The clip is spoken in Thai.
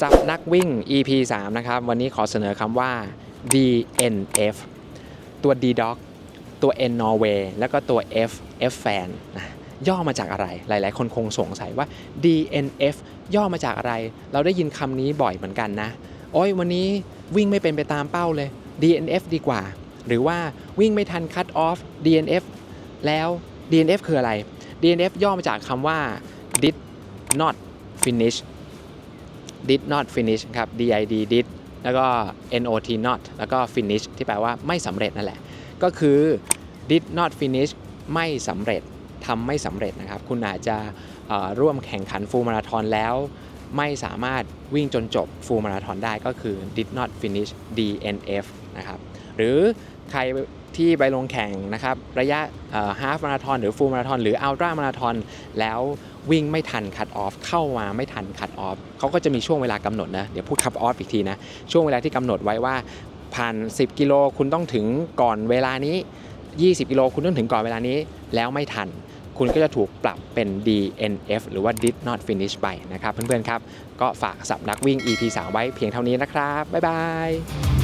ซับนักวิ่ง EP 3 นะครับ วันนี้ขอเสนอคำว่า DNF ตัว D Dog ตัว N Norway แล้วก็ตัว F F Fan นะย่อมาจากอะไร หลาย ๆ คนคงสงสัยว่า DNF ย่อมาจากอะไร เราได้ยินคำนี้บ่อยเหมือนกันนะ โอ้ยวันนี้วิ่งไม่เป็นไปตามเป้าเลย DNF ดีกว่า หรือว่าวิ่งไม่ทัน cut off DNF แล้ว DNF คืออะไร DNF ย่อมาจากคำว่า did not finish did not finish ครับ DID did แล้วก็ NOT not แล้วก็ finish ที่แปลว่าไม่สำเร็จนั่นแหละ ก็คือ did not finish ไม่สำเร็จทำไม่สำเร็จนะครับ คุณอาจจะร่วมแข่งขันฟูลมาราธอนแล้ว ไม่สามารถวิ่งจนจบฟูลมาราธอนได้ก็คือ did not finish DNF นะครับ หรือใคร ที่ไปลงแข่งนะครับระยะฮาฟมาราธอนหรือฟูลมาราธอนหรืออัลตร้ามาราธอนแล้ววิ่งไม่ทันคัตออฟเข้ามาไม่ทันคัตออฟเขาก็จะมีช่วงเวลากำหนดนะ เดี๋ยวพูดคัตออฟอีกทีนะ ช่วงเวลาที่กำหนดไว้ว่าผ่าน 10 กิโลคุณต้องถึงก่อนเวลานี้ 20 กิโลคุณต้องถึงก่อนเวลานี้แล้วไม่ทัน คุณก็จะถูกปรับเป็น DNF หรือว่า did not finish ไปนะครับ เพื่อนๆครับ ก็ฝากสับนักวิ่ง EP 3 ไว้เพียงเท่านี้นะครับ บ๊ายบาย